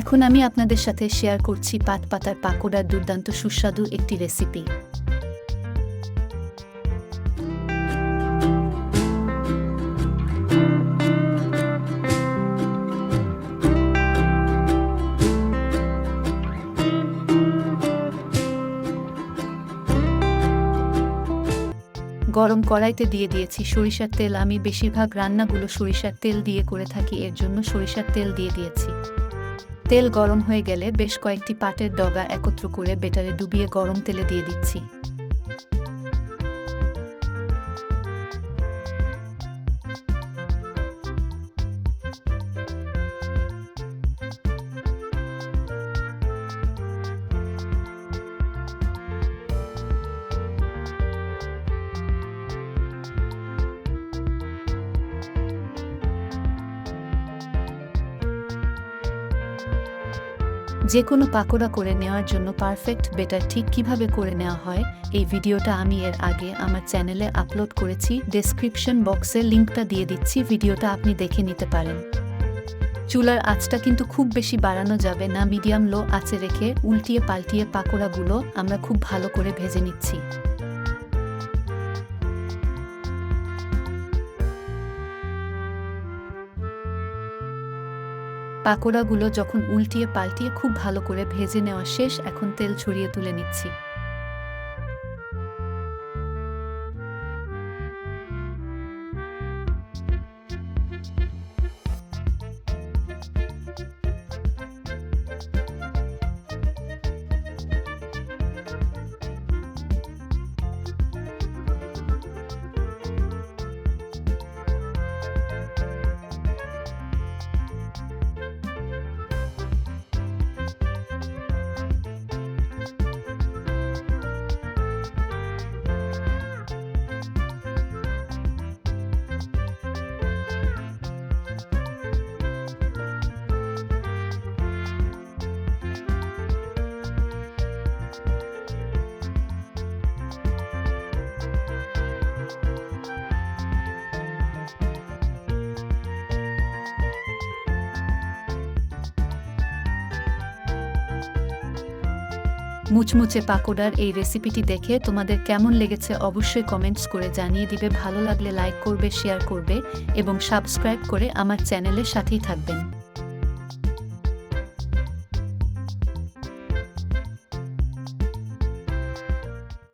এখন আমি আপনাদের সাথে শেয়ার করছি পাট পাতার পাকোড়ার দুর্দান্ত সুস্বাদু একটি রেসিপি গরম কড়াইতে দিয়ে দিয়েছি সরিষার তেল। আমি বেশিরভাগ রান্নাগুলো সরিষার তেল দিয়ে করে থাকি, এর জন্য সরিষার তেল দিয়ে দিয়েছি। তেল গরম হয়ে গেলে বেশ কয়েকটি পাটের ডগা একত্র করে বেটারে ডুবিয়ে গরম তেলে দিয়ে দিচ্ছি। যে কোনো পাকোড়া করে নেওয়ার জন্য পারফেক্ট বেটার ঠিক কীভাবে করে নেওয়া হয়, এই ভিডিওটা আমি এর আগে আমার চ্যানেলে আপলোড করেছি। ডেসক্রিপশন বক্সে লিঙ্কটা দিয়ে দিচ্ছি, ভিডিওটা আপনি দেখে নিতে পারেন। চুলার আঁচটা কিন্তু খুব বেশি বাড়ানো যাবে না মিডিয়াম লো আঁচে রেখে উল্টিয়ে পাল্টিয়ে পাকোড়াগুলো আমরা খুব ভালো করে ভেজে নিচ্ছি। পাকোড়াগুলো যখন উল্টিয়ে পাল্টিয়ে খুব ভালো করে ভেজে নেওয়া শেষ, এখন তেল ছড়িয়ে তুলে নিচ্ছি। মুচমুচে পাকোড়ার এই রেসিপিটি দেখে তোমাদের কেমন লেগেছে অবশ্যই কমেন্টস করে জানিয়ে দিবে। ভালো লাগলে লাইক করবে শেয়ার করবে এবং সাবস্ক্রাইব করে আমার চ্যানেলের সাথেই থাকবেন।